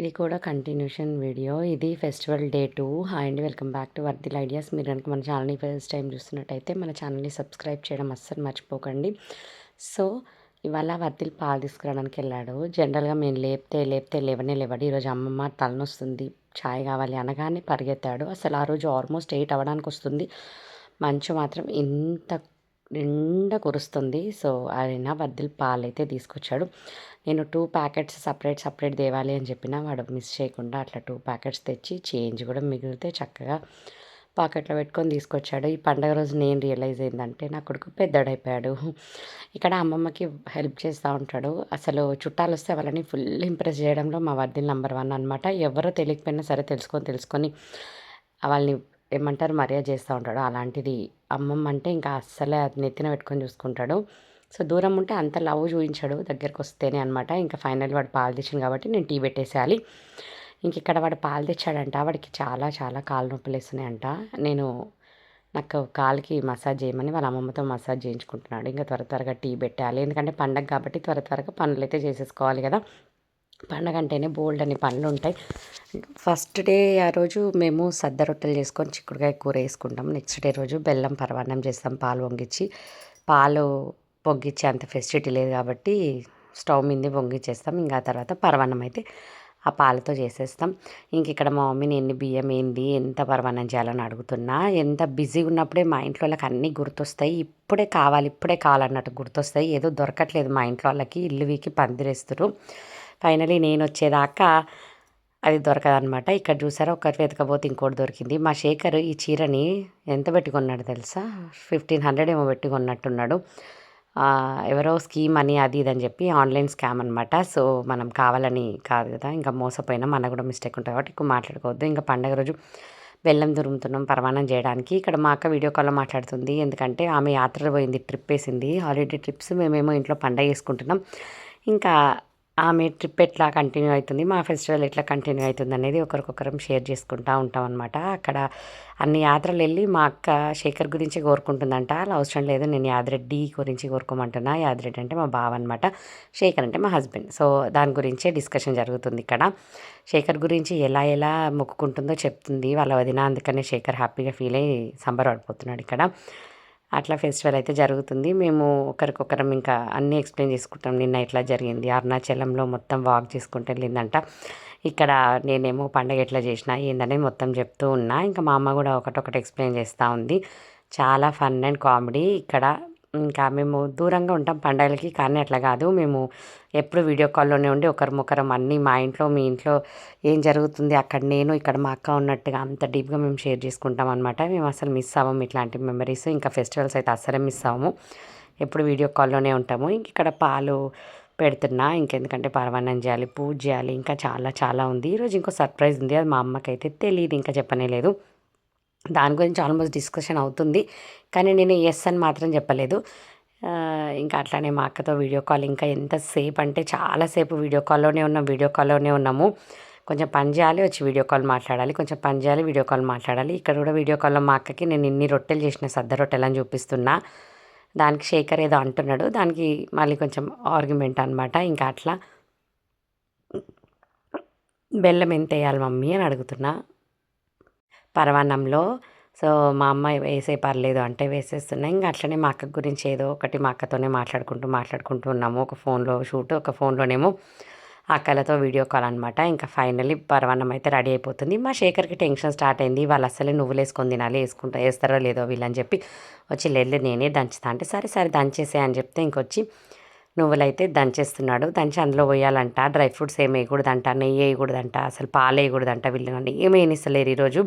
ఇది కూడా continuation video. ఇది ఫెస్టివల్ డే టూ. హాయ్ అండి వెల్కమ్ బ్యాక్ టు వర్దిల్ ఐడియాస్. మీరు కనుక మన ఛానల్ని ఫస్ట్ టైం చూస్తున్నట్టయితే మన ఛానల్ని సబ్స్క్రైబ్ చేయడం అస్సలు మర్చిపోకండి. సో ఇవాళ వర్దిల్ పాలు తీసుకురావడానికి వెళ్ళాడు. జనరల్గా మేము లేపితే లేపితే లేవనే లేవాడు. ఈరోజు అమ్మమ్మ తలనొస్తుంది. ఛాయ్ కావాలి అనగానే పరిగెత్తాడు. అసలు ఆ రోజు ఆల్మోస్ట్ ఎయిట్ అవ్వడానికి వస్తుంది మంచు మాత్రం ఇంత నిండా కురుస్తుంది. సో ఆయన వర్దిల్ పాలు అయితే తీసుకొచ్చాడు. నేను టూ ప్యాకెట్స్ సపరేట్ సపరేట్ తేవాలి అని చెప్పిన వాడు మిస్ చేయకుండా అట్లా టూ ప్యాకెట్స్ తెచ్చి చేంజ్ కూడా మిగిలితే చక్కగా పాకెట్లో పెట్టుకొని తీసుకొచ్చాడు. ఈ పండగ రోజు నేను రియలైజ్ అయిందంటే నా కొడుకు పెద్దడైపోయాడు. ఇక్కడ అమ్మమ్మకి హెల్ప్ చేస్తూ ఉంటాడు. అసలు చుట్టాలు వస్తే వాళ్ళని ఫుల్ ఇంప్రెస్ చేయడంలో మా వర్దిల్ నెంబర్ వన్ అనమాట ఎవరో తెలియకపోయినా సరే తెలుసుకొని తెలుసుకొని వాళ్ళని ఏమంటారు? మర్యాద చేస్తూ ఉంటాడు. అలాంటిది అమ్మమ్మ అంటే ఇంకా అస్సలే అది నెత్తిన పెట్టుకొని చూసుకుంటాడు. సో దూరం ఉంటే అంత లవ్ చూపించాడు దగ్గరికి వస్తేనే అనమాట ఇంకా ఫైనల్ వాడు పాలు తెచ్చింది కాబట్టి నేను టీ పెట్టేసేయాలి. ఇంక ఇక్కడ వాడు పాలు తెచ్చాడంట. వాడికి చాలా చాలా కాలు నొప్పులు వేస్తున్నాయంట. నేను నాకు కాలుకి మసాజ్ చేయమని వాళ్ళ అమ్మమ్మతో మసాజ్ చేయించుకుంటున్నాడు. ఇంకా త్వర త్వరగా టీ పెట్టాలి. ఎందుకంటే పండగ కాబట్టి త్వర త్వరగా పనులు అయితే చేసేసుకోవాలి కదా. పండగ అంటేనే బోల్డ్ అని పనులు ఉంటాయి. ఫస్ట్ డే ఆ రోజు మేము సద్ద రొట్టెలు చేసుకొని చిక్కుడుకాయ కూర వేసుకుంటాం. నెక్స్ట్ డే రోజు బెల్లం పరమాన్నం చేస్తాం. పాలు వంగించి పాలు పొంగిచ్చే అంత ఫెసిలిటీ లేదు కాబట్టి స్టవ్ మీద పొంగిచ్చేస్తాం. ఇంకా తర్వాత పరవాన్నం అయితే ఆ పాలతో చేసేస్తాం. ఇంక ఇక్కడ మా మమ్మీని ఎన్ని బియ్యం ఏంది ఎంత పరమాన్నం చేయాలని అడుగుతున్నా ఎంత బిజీ ఉన్నప్పుడే మా ఇంట్లో వాళ్ళకి అన్నీ గుర్తొస్తాయి. ఇప్పుడే కావాలి ఇప్పుడే కావాలన్నట్టు గుర్తొస్తాయి. ఏదో దొరకట్లేదు మా ఇంట్లో వాళ్ళకి. ఇల్లు వీకి పందిరేస్తారు ఫైనలీ నేను వచ్చేదాకా అది దొరకదనమాట ఇక్కడ చూసారా ఒకటి వెతకపోతే ఇంకోటి దొరికింది. మా శేఖర్ ఈ చీరని ఎంత పెట్టుకున్నాడు తెలుసా? ఫిఫ్టీన్ హండ్రెడ్ ఏమో పెట్టుకున్నట్టున్నాడు. ఎవరో స్కీమ్ అని అది ఇది అని చెప్పి ఆన్లైన్ స్కామ్ అనమాట సో మనం కావాలని కాదు కదా ఇంకా మోసపోయినా మన కూడా మిస్టేక్ ఉంటుంది కాబట్టి ఎక్కువ మాట్లాడుకోవద్దు. ఇంకా పండగ రోజు బెల్లం దురుముతున్నాం పరమాణం చేయడానికి. ఇక్కడ మా అక్క వీడియో కాల్లో మాట్లాడుతుంది. ఎందుకంటే ఆమె యాత్ర పోయింది ట్రిప్ వేసింది. హాలిడే ట్రిప్స్ మేమేమో ఇంట్లో పండగ చేసుకుంటున్నాం. ఇంకా ఆమె ట్రిప్ ఎట్లా కంటిన్యూ అవుతుంది మా ఫెస్టివల్ ఎట్లా కంటిన్యూ అవుతుంది అనేది ఒకరికొకరం షేర్ చేసుకుంటూ ఉంటాం అనమాట అక్కడ అన్ని యాత్రలు వెళ్ళి మా అక్క శేఖర్ గురించి కోరుకుంటుందంట అలా అవసరం లేదు నేను యాదరెడ్డి గురించి కోరుకోమంటున్నా. యాదరెడ్డి అంటే మా బావ అనమాట శేఖర్ అంటే మా హస్బెండ్ సో దాని గురించే డిస్కషన్ జరుగుతుంది ఇక్కడ. శేఖర్ గురించి ఎలా ఎలా మొక్కుకుంటుందో చెప్తుంది వాళ్ళ వదిన అందుకనే శేఖర్ హ్యాపీగా ఫీల్ అయ్యి సంబరపడిపోతున్నాడు ఇక్కడ. అట్లా ఫెస్టివల్ అయితే జరుగుతుంది. మేము ఒకరికొకరం ఇంకా అన్నీ ఎక్స్ప్లెయిన్ చేసుకుంటాం. నిన్న ఎట్లా జరిగింది. అరుణాచలంలో మొత్తం వాక్ చేసుకుంటూ వెళ్ళిందంట. ఇక్కడ నేనేమో పండగ ఎట్లా చేసిన ఏందనేది మొత్తం చెప్తూ ఉన్నా. ఇంకా మా అమ్మ కూడా ఒకటొకటి ఎక్స్ప్లెయిన్ చేస్తూ ఉంది. చాలా ఫన్ అండ్ కామెడీ. ఇక్కడ ఇంకా మేము దూరంగా ఉంటాం పండగలకి కానీ అట్లా కాదు. మేము ఎప్పుడు వీడియో కాల్లోనే ఉండి ఒకరిమొకరం అన్నీ మా ఇంట్లో మీ ఇంట్లో ఏం జరుగుతుంది అక్కడ నేను ఇక్కడ మా అక్క ఉన్నట్టుగా అంత డీప్గా మేము షేర్ చేసుకుంటాం అనమాట మేము అసలు మిస్ అవ్వము ఇట్లాంటి మెమరీస్. ఇంకా ఫెస్టివల్స్ అయితే అసలే మిస్ అవ్వము. ఎప్పుడు వీడియో కాల్లోనే ఉంటాము. ఇంక ఇక్కడ పాలు పెడుతున్నా ఇంకెందుకంటే పర్వాణం చేయాలి పూజ చేయాలి ఇంకా చాలా చాలా ఉంది. ఈరోజు ఇంకో సర్ప్రైజ్ ఉంది. అది మా అమ్మకైతే తెలియదు ఇంకా చెప్పనే లేదు. దాని గురించి ఆల్మోస్ట్ డిస్కషన్ అవుతుంది. కానీ నేను ఎస్ అని మాత్రం చెప్పలేదు. ఇంకా అట్లానే మా అక్కతో వీడియో కాల్ ఇంకా ఎంతసేపు అంటే చాలాసేపు వీడియో కాల్లోనే ఉన్నాం వీడియో కాల్లోనే ఉన్నాము. కొంచెం పని చేయాలి వచ్చి వీడియో కాల్ మాట్లాడాలి కొంచెం పని చేయాలి వీడియో కాల్ మాట్లాడాలి. ఇక్కడ కూడా వీడియో కాల్లో మా అక్కకి నేను ఇన్ని రొట్టెలు చేసిన సద్ద రొట్టెలు అని చూపిస్తున్నా. దానికి శేఖర్ ఏదో అంటున్నాడు దానికి మళ్ళీ కొంచెం ఆర్గ్యుమెంట్ అనమాట ఇంకా అట్లా బెల్లం ఎంత వేయాలి మమ్మీ అని అడుగుతున్నా. పరవాన్నంలో. సో మా అమ్మ వేసే పర్లేదు అంటే వేసేస్తున్నాయి ఇంకా అట్లనే మా అక్క గురించి ఏదో ఒకటి మా అక్కతోనే మాట్లాడుకుంటూ మాట్లాడుకుంటూ ఉన్నాము. ఒక ఫోన్లో షూట్ ఒక ఫోన్లోనేమో అక్కలతో వీడియో కాల్ అనమాట ఇంకా ఫైనల్లీ పరవాన్నం అయితే రెడీ అయిపోతుంది. మా శేఖర్కి టెన్షన్ స్టార్ట్ అయింది. వాళ్ళు అసలే నువ్వులు వేసుకొని తినాలి వేసుకుంటా వేస్తారో లేదో వీళ్ళని చెప్పి వచ్చి లేదు నేనే దంచుతా అంటే సరే సరే దంచేసే అని చెప్తే ఇంకొచ్చి నువ్వులైతే దంచేస్తున్నాడు. దంచి అందులో పోయాలంట. డ్రై ఫ్రూట్స్ ఏమి వేయకూడదంట. నెయ్యి వేయకూడదంట. అసలు పాలు వేయకూడదంట వీళ్ళు ఏమి వేయనిస్తలేరు ఈరోజు.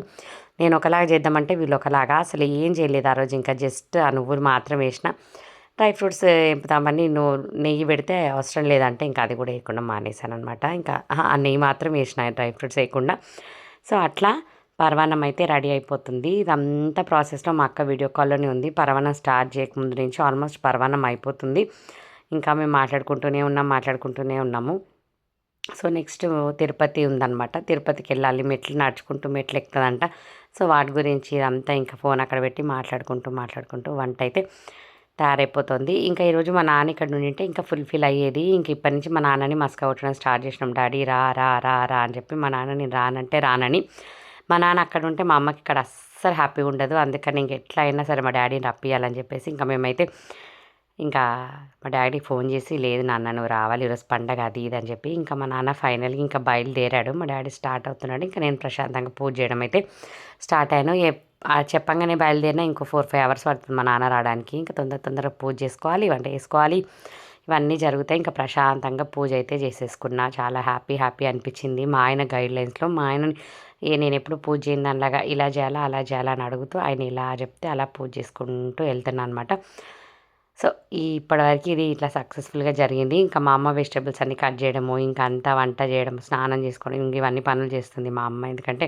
నేను ఒకలాగా చేద్దామంటే వీళ్ళు ఒకలాగా. అసలు ఏం చేయలేదు ఆ రోజు. ఇంకా జస్ట్ ఆ నువ్వులు మాత్రం వేసిన. డ్రై ఫ్రూట్స్ వేపుతామని నువ్వు నెయ్యి పెడితే అవసరం లేదంటే ఇంకా అది కూడా వేయకుండా మానేశాను అనమాట ఇంకా ఆ నెయ్యి మాత్రం వేసిన. డ్రై ఫ్రూట్స్ వేయకుండా. సో అట్లా పరవాన్నం అయితే రెడీ అయిపోతుంది. ఇదంతా ప్రాసెస్లో మా అక్క వీడియో కాల్లోనే ఉంది. పరవాన్నం స్టార్ట్ చేయకముందు నుంచి ఆల్మోస్ట్ పరవాన్నం అయిపోతుంది. ఇంకా మేము మాట్లాడుకుంటూనే ఉన్నాం మాట్లాడుకుంటూనే ఉన్నాము. సో నెక్స్ట్ తిరుపతి ఉందన్నమాట. తిరుపతికి వెళ్ళాలి మెట్లు నడుచుకుంటూ మెట్లు ఎక్కుతుందంట. సో వాటి గురించి ఇదంతా ఇంకా ఫోన్ అక్కడ పెట్టి మాట్లాడుకుంటూ మాట్లాడుకుంటూ వంట అయితే తయారైపోతుంది. ఇంకా ఈరోజు మా నాన్న ఇక్కడ నుండి ఇంకా ఫుల్ఫిల్ అయ్యేది. ఇంక ఇప్పటి నుంచి మా నాన్నని మస్క కొట్టడం స్టార్ట్ చేసినాం. డాడీ రా రా రా రా అని చెప్పి మా నాన్న నేను రానంటే రానని. మా నాన్న అక్కడ ఉంటే మా అమ్మకి ఇక్కడ అస్సలు హ్యాపీగా ఉండదు. అందుకని ఇంక ఎట్లా అయినా సరే మా డాడీని రప్పియాలని చెప్పేసి ఇంకా మేమైతే ఇంకా మా డాడీ ఫోన్ చేసి లేదు నాన్న నువ్వు రావాలి ఈరోజు పండగ అది ఇది అని చెప్పి ఇంకా మా నాన్న ఫైనల్గా ఇంకా బయలుదేరాడు. మా డాడీ స్టార్ట్ అవుతున్నాడు. ఇంకా నేను ప్రశాంతంగా పూజ చేయడం అయితే స్టార్ట్ అయ్యాను. ఏ చెప్పంగానే బయలుదేరినా ఇంకో ఫోర్ ఫైవ్ అవర్స్ పడుతుంది మా నాన్న రావడానికి. ఇంకా తొందర తొందరగా పూజ చేసుకోవాలి వంట వేసుకోవాలి ఇవన్నీ జరుగుతాయి. ఇంకా ప్రశాంతంగా పూజ అయితే చేసేసుకున్నా. చాలా హ్యాపీ హ్యాపీ అనిపించింది. మా ఆయన గైడ్లైన్స్లో మా ఆయన నేను ఎప్పుడు పూజ చేయండి అలాగా ఇలా చేయాలా అలా చేయాలా అని అడుగుతూ ఆయన ఇలా చెప్తే అలా పూజ చేసుకుంటూ వెళ్తున్నాను అనమాట సో ఈ ఇప్పటివరకు ఇది ఇట్లా సక్సెస్ఫుల్గా జరిగింది. ఇంకా మా అమ్మ వెజిటేబుల్స్ అన్నీ కట్ చేయడము ఇంకా అంతా వంట చేయడం స్నానం చేసుకోవడం ఇంక ఇవన్నీ పనులు చేస్తుంది మా అమ్మ. ఎందుకంటే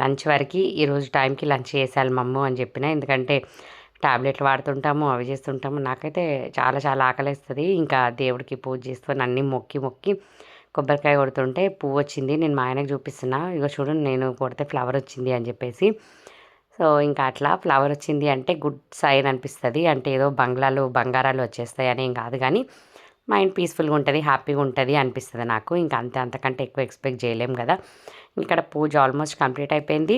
లంచ్ వరకు ఈరోజు టైంకి లంచ్ చేసేయాలి మమ్మ అని చెప్పిన. ఎందుకంటే టాబ్లెట్లు వాడుతుంటాము అవి చేస్తుంటాము. నాకైతే చాలా చాలా ఆకలిస్తుంది. ఇంకా దేవుడికి పూజ చేస్తూ అన్నీ మొక్కి మొక్కి కొబ్బరికాయ కొడుతుంటే పువ్వు వచ్చింది. నేను మా ఆయనకు చూపిస్తున్నా. ఇక చూడండి నేను కొడితే ఫ్లవర్ వచ్చింది అని చెప్పేసి సో ఇంకా అట్లా ఫ్లవర్ వచ్చింది అంటే గుడ్ సైన్ అనిపిస్తుంది. అంటే ఏదో బంగ్లాలు బంగారాలు వచ్చేస్తాయి అని ఏం కాదు కానీ మైండ్ పీస్ఫుల్గా ఉంటుంది హ్యాపీగా ఉంటుంది అనిపిస్తుంది నాకు. ఇంకా అంతే అంతకంటే ఎక్కువ ఎక్స్పెక్ట్ చేయలేం కదా. ఇక్కడ పూజ ఆల్మోస్ట్ కంప్లీట్ అయిపోయింది.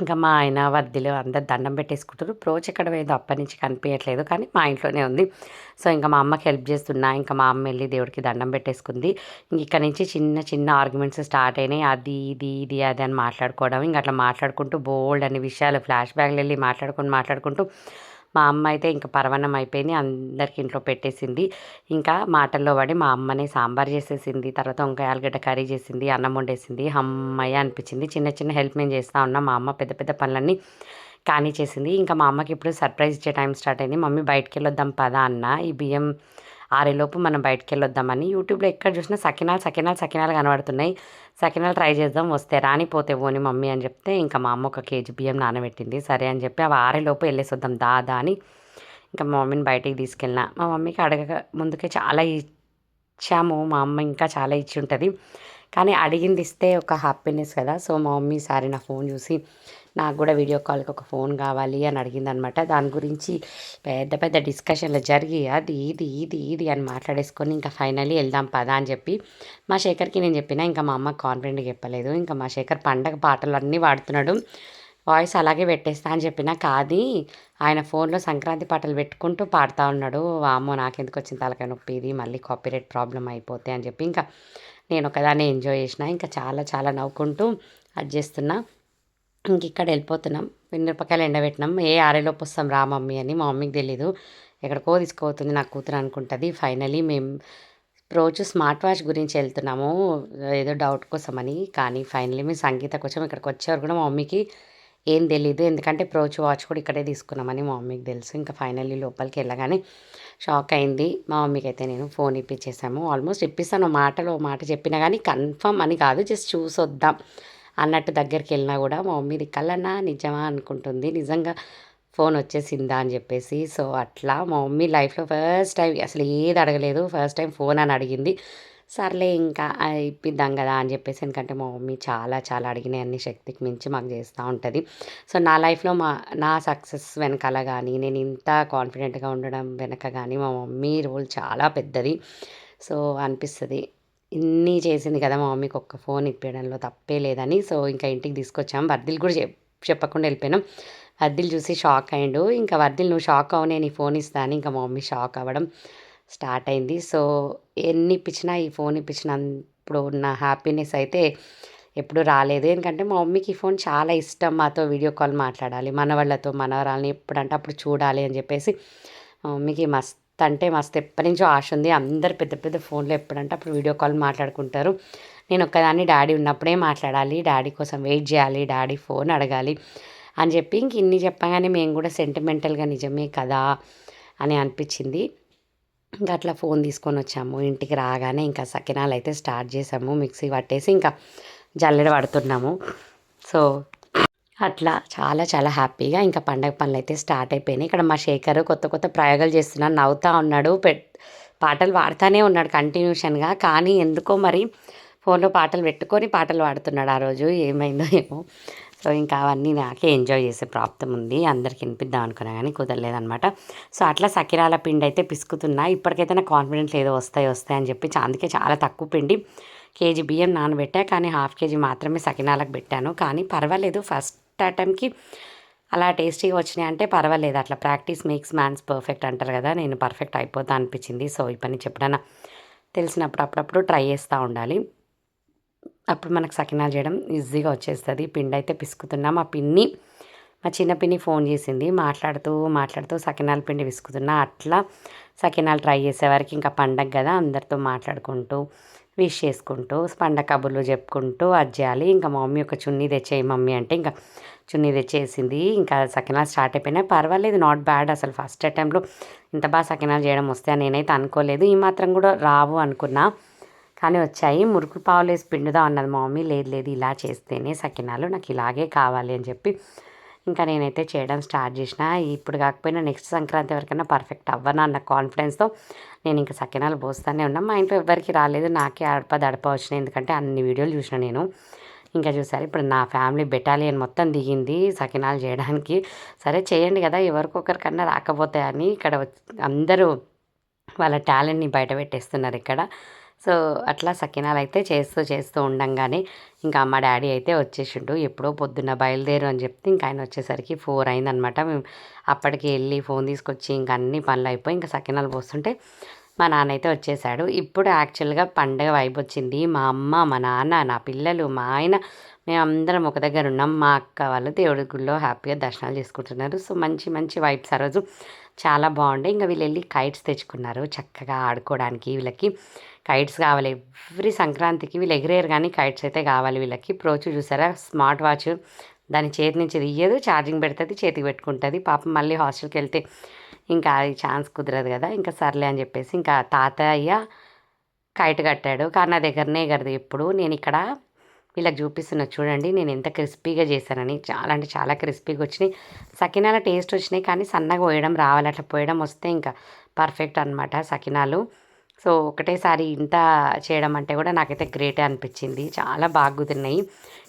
ఇంకా మా ఆయన వర్దిలో అందరు దండం పెట్టేసుకుంటారు. ప్రోచ్ ఎక్కడ పోయిందో అప్పటి నుంచి కనిపించట్లేదు కానీ మా ఇంట్లోనే ఉంది. సో ఇంకా మా అమ్మకి హెల్ప్ చేస్తున్నా ఇంకా మా అమ్మ వెళ్ళి దేవుడికి దండం పెట్టేసుకుంది. ఇంక ఇక్కడ నుంచి చిన్న చిన్న ఆర్గ్యుమెంట్స్ స్టార్ట్ అయినాయి. అది ఇది ఇది అది అని మాట్లాడుకోవడం. ఇంకా అట్లా మాట్లాడుకుంటూ బోల్డ్ అనే విషయాలు ఫ్లాష్ బ్యాక్లు వెళ్ళి మాట్లాడుకుంటూ మాట్లాడుకుంటూ మా అమ్మ అయితే ఇంకా పరవన్నం అయిపోయింది. అందరికి ఇంట్లో పెట్టేసింది. ఇంకా మాటల్లో పడి మా అమ్మని సాంబార్ చేసేసింది. తర్వాత వంకాయ ఆలుగడ్డ కర్రీ చేసింది. అన్నం వండేసింది. అమ్మయ్య అనిపించింది. చిన్న చిన్న హెల్ప్ మేము చేస్తూ ఉన్నాం. మా అమ్మ పెద్ద పెద్ద పనులన్నీ కానీ చేసింది. ఇంకా మా అమ్మకి ఇప్పుడు సర్ప్రైజ్ ఇచ్చే టైం స్టార్ట్ అయింది. మమ్మీ బయటకు వెళ్ళొద్దాం పదా అన్న. ఈ బియ్యం ఆరేలోపు మనం బయటకు వెళ్ళొద్దామని యూట్యూబ్లో ఎక్కడ చూసినా సకినాలు సకినాలు సకినాలు కనబడుతున్నాయి. సకినాలు ట్రై చేద్దాం వస్తే రానిపోతే పోని మమ్మీ అని చెప్తే ఇంకా మా అమ్మ ఒక కేజీ బియ్యం నానబెట్టింది. సరే అని చెప్పి అవి ఆరేలోపు వెళ్ళేసి వద్దాం దాదా అని ఇంకా మా మమ్మీని బయటికి తీసుకెళ్ళిన. మా మమ్మీకి అడగక ముందుకే చాలా ఇచ్చాము. మా అమ్మ ఇంకా చాలా ఇచ్చి ఉంటుంది. కానీ అడిగింది ఇస్తే ఒక హ్యాపీనెస్ కదా. సో మా మమ్మీ సారి నా ఫోన్ చూసి నాకు కూడా వీడియో కాల్కి ఒక ఫోన్ కావాలి అని అడిగింది అనమాట దాని గురించి పెద్ద పెద్ద డిస్కషన్లు జరిగి అది ఇది ఇది ఇది అని మాట్లాడేసుకొని ఇంకా ఫైనలీ వెళ్దాం పదా అని చెప్పి మా శేఖర్కి నేను చెప్పిన ఇంకా మా అమ్మ కాన్ఫిడెంట్గా చెప్పలేదు. ఇంకా మా శేఖర్ పండగ పాటలు అన్నీ వాడుతున్నాడు వాయిస్ అలాగే పెట్టేస్తా అని చెప్పిన కాదు ఆయన ఫోన్లో సంక్రాంతి పాటలు పెట్టుకుంటూ పాడుతూ ఉన్నాడు. వామో నాకెందుకు వచ్చిన తలకాయ నొప్పి ఇది? మళ్ళీ కాపీరేట్ ప్రాబ్లం అయిపోతే అని చెప్పి ఇంకా నేను ఒకదాన్ని ఎంజాయ్ చేసిన ఇంకా చాలా చాలా నవ్వుకుంటూ అది చేస్తున్నా ఇంక ఇక్కడ వెళ్ళిపోతున్నాం. మిరపకాయలు ఎండబెట్టినాం. ఏ ఆరేలోపు వస్తాం రా మమ్మీ అని మా మమ్మీకి తెలీదు. ఎక్కడికో తీసుకుపోతుంది నా కూతురు అనుకుంటుంది. ఫైనలీ మేము రోజు స్మార్ట్ వాచ్ గురించి వెళ్తున్నాము. ఏదో డౌట్ కోసమని. కానీ ఫైనలీ మేము సంగీత కోసం ఇక్కడికి వచ్చేవారు కూడా మా మమ్మీకి ఏం తెలీదు. ఎందుకంటే ప్రోచ్ వాచ్ కూడా ఇక్కడే తీసుకున్నామని మా మమ్మీకి తెలుసు. ఇంకా ఫైనల్లీ లోపలికి వెళ్ళగానే షాక్ అయింది. మా మమ్మీకి అయితే నేను ఫోన్ ఇప్పించేసాము. ఆల్మోస్ట్ ఇప్పిస్తాను. మాటలో మాట చెప్పినా కానీ కన్ఫర్మ్ అని కాదు. జస్ట్ చూసొద్దాం. అన్నట్టు దగ్గరికి వెళ్ళినా కూడా మా మమ్మీది కలనా నిజమా అనుకుంటుంది. నిజంగా ఫోన్ వచ్చేసిందా అని చెప్పేసి. సో అట్లా మా మమ్మీ లైఫ్లో ఫస్ట్ టైం అసలు ఏది అడగలేదు. ఫస్ట్ టైం ఫోన్ అని అడిగింది. సర్లే ఇంకా ఇప్పిద్దాం కదా అని చెప్పేసి ఎందుకంటే మా మమ్మీ చాలా చాలా అడిగినాయి అన్ని శక్తికి మించి మాకు చేస్తూ ఉంటుంది. సో నా లైఫ్లో మా నా సక్సెస్ వెనకాల కానీ నేను ఇంత కాన్ఫిడెంట్గా ఉండడం వెనక కానీ మా మమ్మీ రోల్ చాలా పెద్దది. సో అనిపిస్తుంది. ఇన్ని చేసింది కదా మా మమ్మీకి ఒక్క ఫోన్ ఇప్పించడంలో తప్పే లేదని. సో ఇంకా ఇంటికి తీసుకొచ్చాం. వర్దిల్ కూడా చెప్పకుండా వెళ్ళిపోయినాం. వర్దిలు చూసి షాక్ అయ్యిండు. ఇంకా వర్దిల్ నువ్వు షాక్ అవ్వ నేను ఈ ఫోన్ ఇస్తాను ఇంకా మా మమ్మీ షాక్ అవ్వడం స్టార్ట్ అయింది. సో ఎన్ని ఇప్పించినా ఈ ఫోన్ ఇప్పించినప్పుడు ఉన్న హ్యాపీనెస్ అయితే ఎప్పుడు రాలేదు. ఎందుకంటే మా మమ్మీకి ఈ ఫోన్ చాలా ఇష్టం. మాతో వీడియో కాల్ మాట్లాడాలి. మన వాళ్ళతో మనవరాలని ఎప్పుడంటే అప్పుడు చూడాలి అని చెప్పేసి మా మమ్మీకి మస్తు అంటే మస్తు ఎప్పటి నుంచో ఆశ ఉంది. అందరు పెద్ద పెద్ద ఫోన్లో ఎప్పుడంటే అప్పుడు వీడియో కాల్ మాట్లాడుకుంటారు. నేను ఒక్కదాన్ని డాడీ ఉన్నప్పుడే మాట్లాడాలి. డాడీ కోసం వెయిట్ చేయాలి. డాడీ ఫోన్ అడగాలి అని చెప్పి ఇంక ఇన్ని చెప్పగానే మేము కూడా సెంటిమెంటల్గా నిజమే కదా అని అనిపించింది. ఇంకా అట్లా ఫోన్ తీసుకొని వచ్చాము. ఇంటికి రాగానే ఇంకా సకినాలు అయితే స్టార్ట్ చేసాము. మిక్సీ పట్టేసి ఇంకా జల్లెడ పడుతున్నాము. సో అట్లా. చాలా చాలా హ్యాపీగా ఇంకా పండగ పనులు అయితే స్టార్ట్ అయిపోయినాయి. ఇక్కడ మా శేఖర్ కొత్త కొత్త ప్రయోగాలు చేస్తున్నాడు నవ్వుతూ ఉన్నాడు. పె పాటలు పాడుతూనే ఉన్నాడు కంటిన్యూషన్గా. కానీ ఎందుకో మరి ఫోన్లో పాటలు పెట్టుకొని పాటలు పాడుతున్నాడు ఆ రోజు. ఏమైందో ఏమో. సో ఇంకా అవన్నీ నాకే ఎంజాయ్ చేసే ప్రాప్తం ఉంది. అందరికి వినిపిద్దాం అనుకున్నా కానీ కుదరలేదనమాట సో అట్లా సకిరాల పిండి అయితే పిసుకుతున్నా. ఇప్పటికైతే నాకు కాన్ఫిడెన్స్ ఏదో వస్తాయి వస్తాయి అని చెప్పి అందుకే చాలా తక్కువ పిండి కేజీ బియ్యం నానబెట్టా. కానీ హాఫ్ కేజీ మాత్రమే సకినాలకు పెట్టాను. కానీ పర్వాలేదు. ఫస్ట్ అటెంప్ట్కి అలా టేస్టీగా వచ్చినాయి. అంటే పర్వాలేదు. అట్లా ప్రాక్టీస్ మేక్స్ మ్యాన్స్ పర్ఫెక్ట్ అంటారు కదా నేను పర్ఫెక్ట్ అయిపోతా అనిపించింది. సో ఈ పని చెప్పడన్నా తెలిసినప్పుడు అప్పుడప్పుడు ట్రై చేస్తూ ఉండాలి. అప్పుడు మనకు సకినాలు చేయడం ఈజీగా వచ్చేస్తుంది. పిండి అయితే పిసుకుతున్నాం మా పిన్ని మా చిన్న పిన్ని ఫోన్ చేసింది. మాట్లాడుతూ మాట్లాడుతూ సకినాల పిండి విసుకుతున్నా అట్లా సకినాలు ట్రై చేసేవారికి ఇంకా పండగ కదా అందరితో మాట్లాడుకుంటూ విష్ చేసుకుంటూ పండగ కబుర్లు చెప్పుకుంటూ అది చేయాలి ఇంకా మమ్మీ ఒక చున్నీ తెచ్చేయి మమ్మీ అంటే ఇంకా చున్నీ తెచ్చేసింది. ఇంకా సకినాలు స్టార్ట్ అయిపోయినాయి. పర్వాలేదు నాట్ బ్యాడ్. అసలు ఫస్ట్ అటెంప్ట్లో ఇంత బాగా సకినాలు చేయడం వస్తే నేనైతే అనుకోలేదు. ఈ మాత్రం కూడా రావు అనుకున్నా. కానీ వచ్చాయి. మురుకు పావులు వేసి పిండుదా అన్నది మా మమ్మీ. లేదు లేదు ఇలా చేస్తేనే సకినాలు నాకు ఇలాగే కావాలి అని చెప్పి ఇంకా నేనైతే చేయడం స్టార్ట్ చేసిన. ఇప్పుడు కాకపోయినా నెక్స్ట్ సంక్రాంతి వరకైనా పర్ఫెక్ట్ అవ్వను అన్న కాన్ఫిడెన్స్తో నేను ఇంకా సకినాలు పోస్తూనే ఉన్నా. మా ఇంట్లో ఎవరికి రాలేదు. నాకే అడప దడప వచ్చినాయి. ఎందుకంటే అన్ని వీడియోలు చూసిన నేను. ఇంకా చూసారు ఇప్పుడు నా ఫ్యామిలీ బెటాలియన్ మొత్తం దిగింది సకినాలు చేయడానికి. సరే చేయండి కదా. ఎవరికొకరికన్నా రాకపోతే అని ఇక్కడ అందరూ వాళ్ళ టాలెంట్ని బయట పెట్టేస్తున్నారు ఇక్కడ. సో అట్లా సకినాలు అయితే చేస్తూ చేస్తూ ఉండంగానే ఇంకా మా డాడీ అయితే వచ్చేసిండు. ఎప్పుడో పొద్దున్న బయలుదేరు అని చెప్తే ఇంకా ఆయన వచ్చేసరికి ఫోర్ అయిందనమాట మేము అప్పటికి వెళ్ళి ఫోన్ తీసుకొచ్చి ఇంకా అన్ని పనులు అయిపోయి ఇంకా సకినాలు పోస్తుంటే మా నాన్న అయితే వచ్చేసాడు. ఇప్పుడు యాక్చువల్గా పండగ వైపు వచ్చింది. మా అమ్మ మా నాన్న నా పిల్లలు మా ఆయన మేమందరం ఒక దగ్గర ఉన్నాం. మా అక్క వాళ్ళు దేవుడి గుళ్ళో హ్యాపీగా దర్శనాలు చేసుకుంటున్నారు. సో మంచి మంచి వైబ్స్ ఆ రోజు. చాలా బాగుండే. ఇంకా వీళ్ళు వెళ్ళి కైట్స్ తెచ్చుకున్నారు. చక్కగా ఆడుకోవడానికి వీళ్ళకి కైట్స్ కావాలి. ఎవ్రీ సంక్రాంతికి వీళ్ళు ఎగిరేరు కానీ కైట్స్ అయితే కావాలి వీళ్ళకి. ప్రోచు చూసారా? Smart watch. దాని చేతి నుంచి తీయదు ఛార్జింగ్ పెడుతుంది చేతికి పెట్టుకుంటుంది. పాపం మళ్ళీ హాస్టల్కి వెళ్తే ఇంకా అది ఛాన్స్ కుదరదు కదా. ఇంకా సర్లే అని చెప్పేసి ఇంకా తాతయ్య కైట్ కట్టాడు. కానీ నా దగ్గరనే ఎగరదు ఎప్పుడు. నేను ఇక్కడ ఇలా చూపిస్తున్నా చూడండి నేను ఎంత క్రిస్పీగా చేశానని. చాలా అంటే చాలా క్రిస్పీగా వచ్చినాయి. సకినాల టేస్ట్ వచ్చినాయి కానీ సన్నగా పోయడం రావాలి అట్లా పోయడం వస్తే ఇంకా పర్ఫెక్ట్ అనమాట సకినాలు. సో ఒకటేసారి ఇంత చేయడం అంటే కూడా నాకైతే గ్రేటే అనిపించింది. చాలా బాగా కుదిరినాయి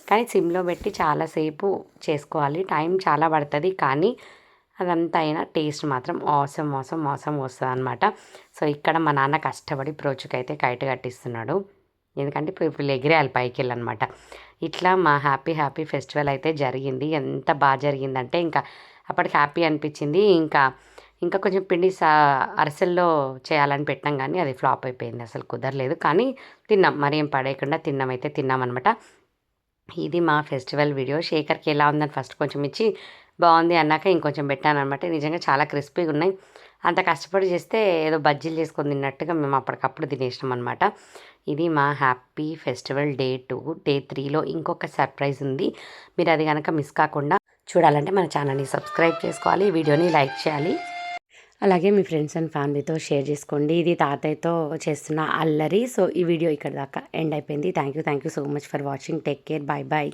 కానీ సిమ్లో పెట్టి చాలాసేపు చేసుకోవాలి. టైం చాలా పడుతుంది కానీ అదంతా అయినా టేస్ట్ మాత్రం మోసం మోసం మోసం వస్తుంది అనమాట సో ఇక్కడ మా నాన్న కష్టపడి ప్రోచుకైతే కైట్ కట్టిస్తున్నాడు. ఎందుకంటే ఇప్పుడు ఇప్పుడు ఎగిరేయాలి పైకి వెళ్ళనమాట. ఇట్లా మా హ్యాపీ హ్యాపీ ఫెస్టివల్ అయితే జరిగింది. ఎంత బాగా జరిగిందంటే ఇంకా అప్పటికి హ్యాపీ అనిపించింది. ఇంకా ఇంకా కొంచెం పిండి సా అరిసెల్లో చేయాలని పెట్టాం కానీ అది ఫ్లాప్ అయిపోయింది. అసలు కుదరలేదు. కానీ తిన్నాం. మరి ఏం పడేయకుండా తిన్నామైతే తిన్నామన్నమాట ఇది మా ఫెస్టివల్ వీడియో శేఖర్కి ఎలా ఉందని ఫస్ట్ కొంచెం ఇచ్చి బాగుంది అన్నాక ఇంకొంచెం పెట్టాను అనమాట నిజంగా చాలా క్రిస్పీగా ఉన్నాయి. అంత కష్టపడి చేస్తే ఏదో బజ్జీలు చేసుకొని తిన్నట్టుగా మేము అప్పటికప్పుడు తినేసినాం అనమాట ఇది మా happy festival day two day త్రీలో ఇంకొక సర్ప్రైజ్ ఉంది. మీరు అది కనుక మిస్ కాకుండా చూడాలంటే మన ఛానల్ని సబ్స్క్రైబ్ చేసుకోవాలి ఈ వీడియోని లైక్ చేయాలి. అలాగే మీ ఫ్రెండ్స్ అండ్ ఫ్యామిలీతో షేర్ చేసుకోండి. ఇది తాతయ్యతో చేస్తున్న అల్లరి. సో ఈ వీడియో ఇక్కడ దాకా ఎండ్ అయిపోయింది. Thank you thank you so much for watching take care bye bye